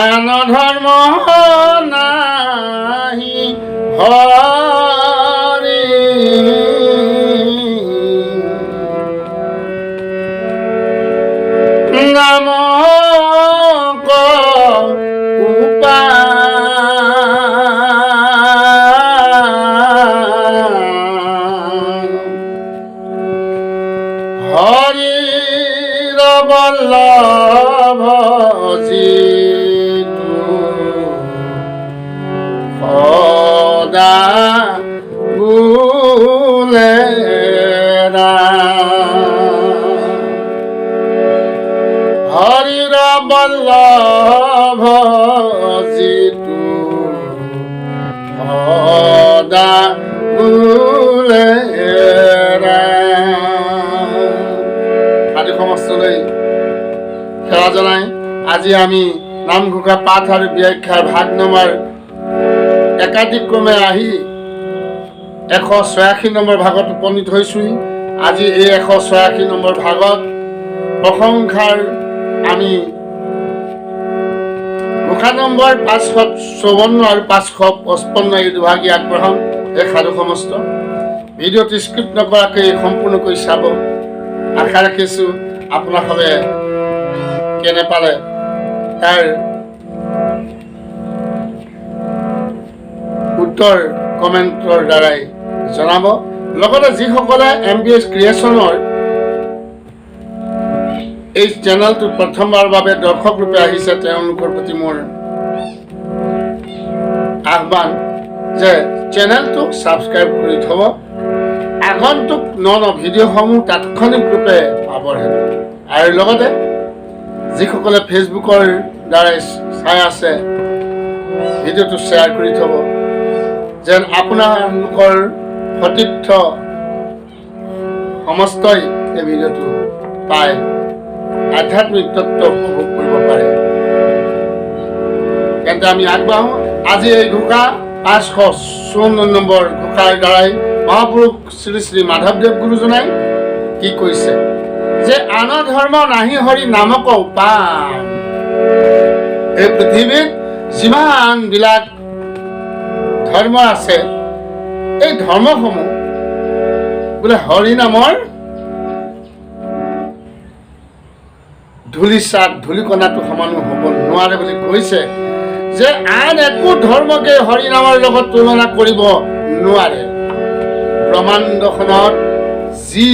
আন ধর্ম নাহি হরি। নাম হরি বল্লভ সদা বুলে হরির বল্লভ সদা বুলে সেৱা জনাই, আজি আমি নামঘোষা পাঠ আৰু ব্যাখ্যাৰ ভাগ নম্বৰ একাধিক্ৰমে আহি এশ ছয়াশী নম্বৰ ভাগত উপনীত হৈছোহি। আজি এই এশ ছয়াশী নম্বৰ ভাগত প্ৰশংসাৰ আমি ঘোষা নম্বৰ পাঁচশো চৌৱন্ন আৰু পাঁচশো পঁচপন্ন এই দুভাগী আগবঢ়াম। এই সাধু সমস্ত। ভিডিঅ'টো স্ক্ৰিপ্ট নকৰাকৈ সম্পূৰ্ণকৈ চাব। আশা ৰাখিছোঁ, আপোনালোকে কেনে পালে? তাৰ উত্তৰ কমেণ্টৰ দ্বাৰাই জনাব। লগতে যিসকলে এম বি এছ ক্ৰিয়েশ্যনৰ এই চেনেলটো প্ৰথমবাৰৰ বাবে দৰ্শক ৰূপে আহিছে, তেওঁলোকৰ প্ৰতি মোৰ আহ্বান যে চেনেলটো ছাবস্ক্ৰাইব কৰি থ'ব। আগন্তুক ন ন ভিডিঅ'সমূহ তাৎক্ষণিক ৰূপে পাব আৰু লগতে যিসকলে ফেচবুকৰ দ্বাৰাই চাই আছে, ভিডিঅ'টো শ্বেয়াৰ কৰি থ'ব। যেন আপোনালোকৰ সতীৰ্থ সমস্তই এই ভিডিঅ'টো পায় আধ্যাত্মিক তত্ত্ব উপভোগ কৰিব পাৰে। তেন্তে আমি আগবাঢ়ো। আজি এই ঘোষা পাঁচশো চৌৱন্ন নম্বৰ ঘোষাৰ দ্বাৰাই মহাপুৰুষ শ্ৰী শ্ৰী মাধৱদেৱ গুৰুজনাই কি কৈছে? যে আন ধৰ্ম নাহি হৰি নামক উপায় এই পৃথিৱীত যিমানবিলাক ধৰ্ম আছে, এই ধৰ্মসমূহ বোলে হৰি নামৰ ধূলিচাত ধূলিকণাটো সমানো হ'ব নোৱাৰে বুলি কৈছে যে আন একো ধৰ্মকে হৰি নামৰ লগত তুলনা কৰিব নোৱাৰে। ব্ৰহ্মাণ্ডখনত যি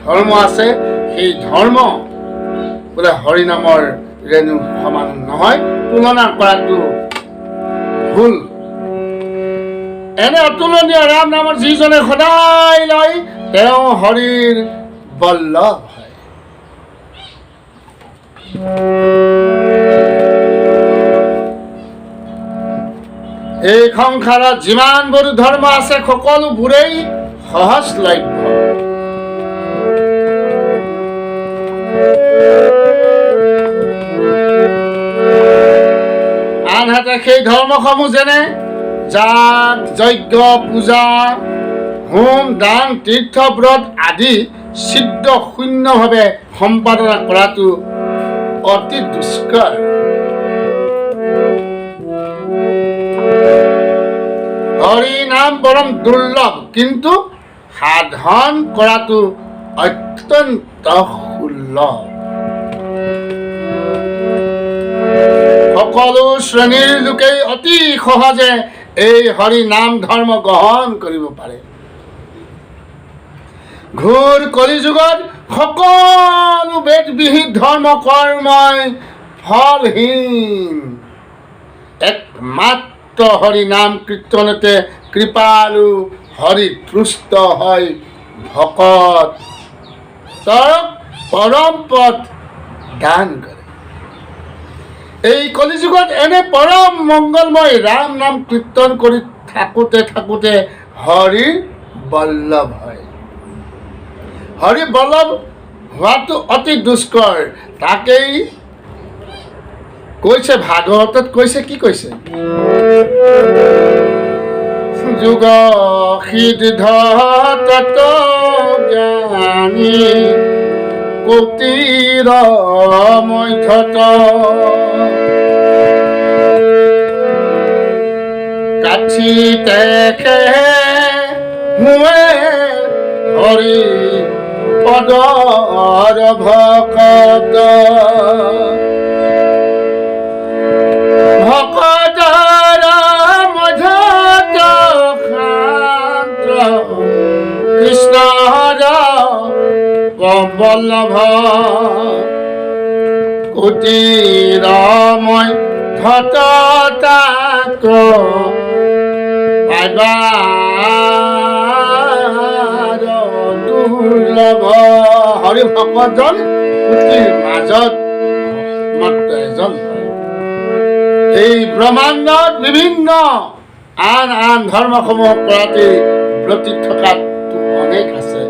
ধৰ্ম আছে সেই ধৰ্ম বোলে হৰি নামৰ ৰেণু সমান নহয়, তুলনা কৰাটো ভুল। এনে অতুলনীয় ৰাম নামৰ যিজনে সদায় লয়, তেওঁ হৰিৰ বল্লভ হয়। এই সংসাৰত যিমানবোৰ ধৰ্ম আছে সকলোবোৰেই সহজলভ্য আনহাতে সেই ধৰ্মসমূহ যেনে যাগ যজ্ঞ পূজা হোম দান তীৰ্থ ব্ৰত আদি চিদ্ধ শূন্যভাৱে সম্পাদনা কৰাটো অতি দুষ্কৰ। হৰি নাম পৰম দুৰ্লভ কিন্তু সাধন কৰাটো অত্যন্ত সুলভ। সকলো শ্ৰেণীৰ লোকেই অতি সহজে এই হৰি নাম ধৰ্ম গ্ৰহণ কৰিব পাৰে। ঘোৰ কলিযুগত সকলো বেদ বিহিত ধৰ্ম কৰ্মই ফলহীন। একমাত্ৰ হৰি নাম কীৰ্তনতে কৃপালু হৰি তুষ্ট হয় ভকত। তৰক পৰম পথ দান কৰে। এই কলিযুগত এনে পৰম মংগলময় ৰাম নাম কীৰ্তন কৰি থাকোঁতে থাকোঁতে হৰি বল্লভ হয়। হৰি বল্লভ হোৱাটো অতি দুষ্কৰ। তাকেই কৈছে ভাগৱতত, কৈছে কি কৈছে? যুগ সিদ্ধ জ্ঞানী, কুটিৰ মধ্যত কাঠিতে হুৱে হৰি পদৰ ভকত। ভকতৰ মধ্যত শান্ত কৃষ্ণৰ বল্লভ কুটিৰ মই ধত তাক পাইবাৰ দুৰ্লভ হৰি ভকতজন মাজত মাত্ৰ এজন এই ব্ৰহ্মাণ্ডত বিভিন্ন আন আন ধৰ্মসমূহ কৰাতে ব্ৰতি থকাটো অনেক আছে।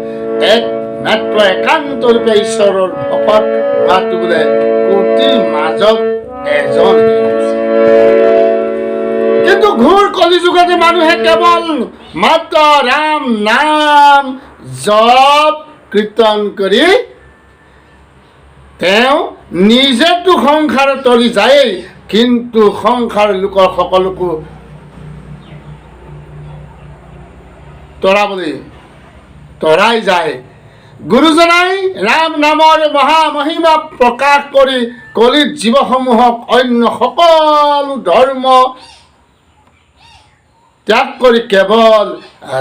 এক মাত্ৰ একান্তৰূপে ঈশ্বৰৰ ভকত হোৱাটো বোলে কোটিৰ মাজত এজন কিন্তু ঘোৰ কলিযুগতে মানুহে কেৱল মাত্ৰ ৰাম, নাম, জপ, কীৰ্তন কৰি তেওঁ নিজেতো সংসাৰ তৰি যায়েই, কিন্তু সংসাৰ লোকৰ সকলোকো তৰাবলৈ, তৰাই যায়। গুৰুজনাই ৰাম নামৰ মহামহিমা প্ৰকাশ কৰি কলিত জীৱসমূহক অন্য সকলো ধৰ্ম ত্যাগ কৰি কেৱল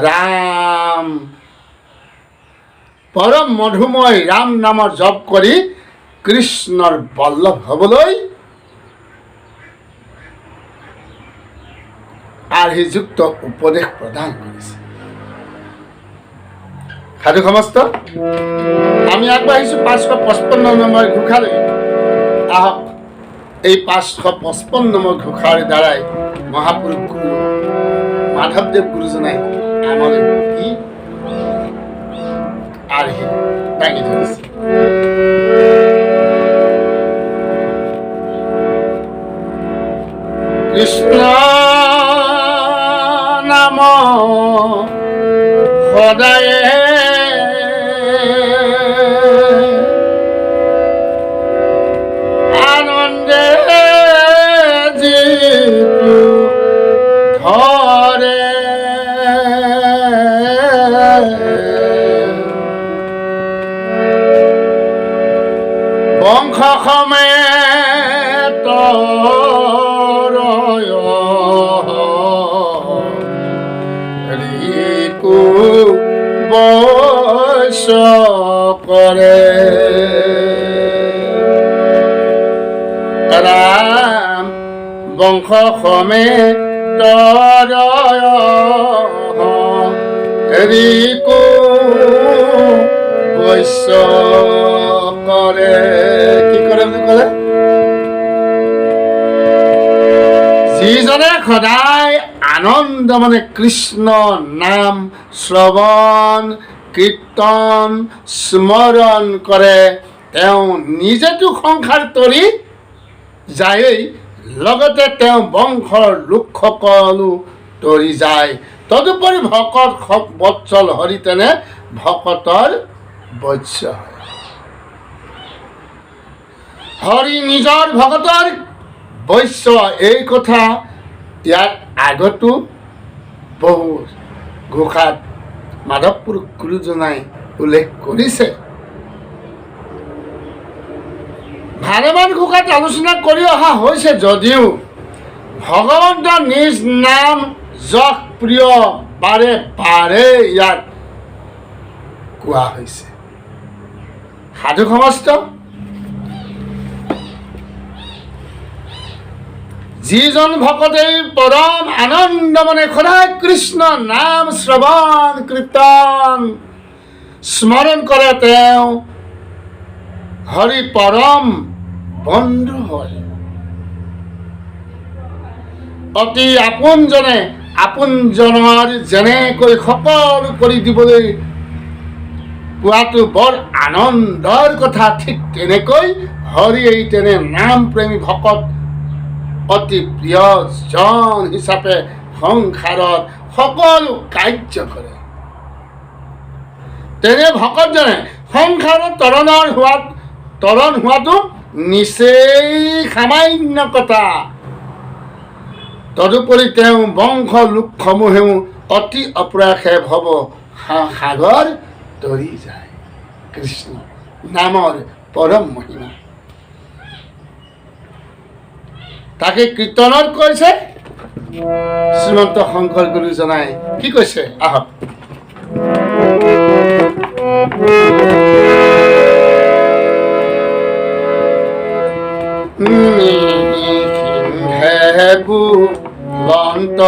ৰাম পৰম মধুময় ৰাম নামৰ জপ কৰি কৃষ্ণৰ বল্লভ হ'বলৈ আৰ্হিযুক্ত উপদেশ প্ৰদান কৰিছে সাধু সমস্ত, আমি আগবাঢ়িছোঁ পাঁচশো পঁচপন্ন নম্বৰ ঘোষালৈ আহক এই পাঁচশো পঁচপন্ন নম্বৰ ঘোষাৰ দ্বাৰাই মহাপুৰুষ গুৰু মাধৱদেৱ গুৰুজনাই আমাদের কি আর দাঙি ধরেছে। কৃষ্ণ নাম সদায় সমেত ৰিকু বৈশ কৰে ৰাম বংশ সমেত ৰিকু বৈশ্য কৰে যিজনে সদায় আনন্দ মানে কৃষ্ণ নাম শ্ৰৱণ কীৰ্তন স্মৰণ কৰে তেওঁ নিজেতো সংসাৰ তৰি যায়েই, লগতে তেওঁ বংশৰ লোকসকলো তৰি যায়। তদুপৰি ভকত বৎসল হৰি তেনে ভকতৰ বৈশ্য হয়। হৰি নিজৰ ভকতৰ বৈশ্য এই কথা ইয়াৰ আগতো বহু ঘোষাত মাধৱপুৰ গুৰুজনাই উল্লেখ কৰিছে। ভালেমান ঘোষাত আলোচনা কৰি অহা হৈছে যদিও ভগৱন্তৰ নিজ নাম যশ প্ৰিয় বাৰে বাৰে ইয়াত কোৱা হৈছে। সাধু সমস্ত যিজন ভকতেই পৰম আনন্দ মনে সদায় কৃষ্ণ নাম শ্ৰৱণ কীৰ্তন স্মৰণ কৰে তেওঁ হৰি পৰম বন্ধু হয়। অতি আপোনজনে আপোনজনৰ যেনেকৈ সকলো কৰি দিবলৈ, পোৱাটো বৰ আনন্দৰ কথা ঠিক তেনেকৈ এই তেনে নাম প্ৰেমী ভকত অতি প্ৰিয়জন হিচাপে সংসাৰত সকলো কাৰ্য কৰে। তেনে ভকতজনে সংসাৰত তৰণৰ হোৱাত তৰণ হোৱাটো নিচেই সামান্য কথা তদুপৰি তেওঁ বংশ লোকসমূহেও অতি অপ্ৰয়াসে ভৱ সাগৰ তৰি যায়। কৃষ্ণ নামৰ পৰম মহিমা। তাকে কীৰ্তনত কৈছে শ্ৰীমন্ত শংকৰ গুৰুজনাই কি কৈছে আহক নিহিংহেবু লন্ত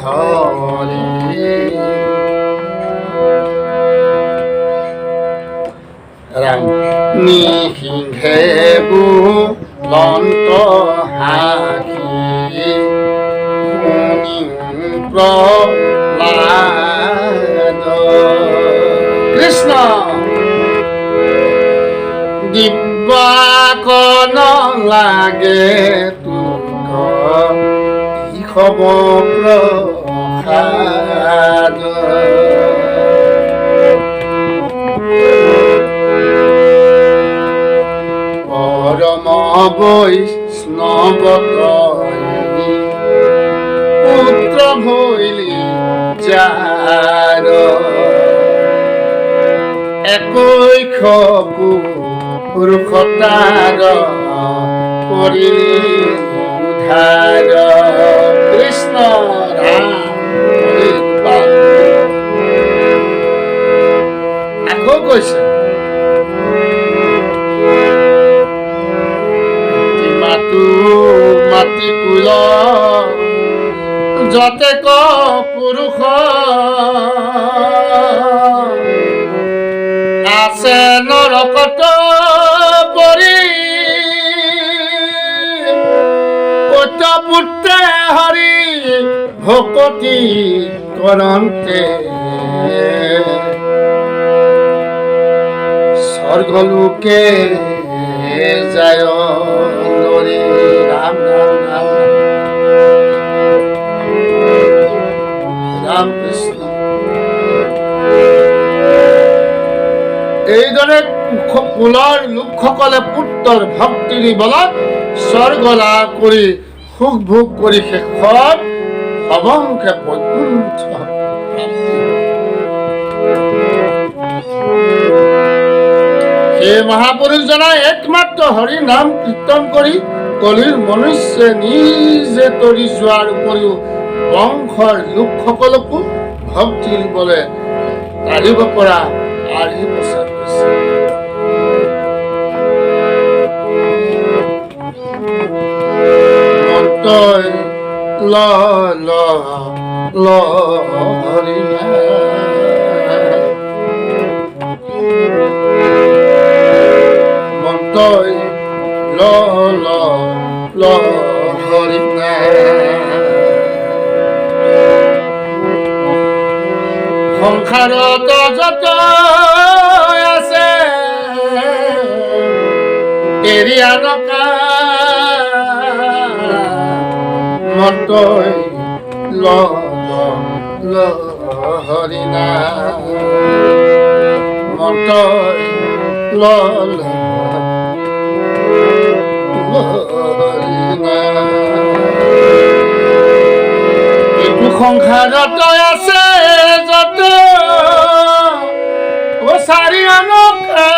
হৰি ৰাম নিহিংহেবু লন্ত হাখি শুনি প্ৰহ্লাদ কৃষ্ণ! দিব্যাকন লাগে তুক ইষম প্ৰসাদ পৰম পুত্র হইলি ভৈলি একই খবু পুৰুষতাৰ কৰিলি উদ্ধাৰ কৃষ্ণ যতে ক পুৰুষ আছে নৰকত পৰি পুত্ৰ পুত্ৰে হৰি ভকতি কৰন্তে স্বৰ্গলোকে যায় লৰি ৰাম ৰাম এইদৰে কুশ- কুলৰ লোকসকলে পুত্ৰৰ ভক্তিৰ বলত স্বৰ্গ লাভ কৰি সুখ ভোগ কৰি শেষত সবংকে বৈকুণ্ঠ সেই মহাপুৰুষজনাই একমাত্ৰ হৰি নাম কীৰ্তন কৰি কলিৰ মনুষ্য নিজে তৰি যোৱাৰ উপৰিও বংশৰ লোকসকলকো ভক্তিৰ বলে তাৰিব পৰা আৰ্হি প্ৰচাৰ ল ল নাম। মন্তই ল ল ল হৰি সংসাৰত যত আছে এৰি আনকা মন্তই ল ল ল এইটো সংসাৰত আছে যত চাৰি অনকা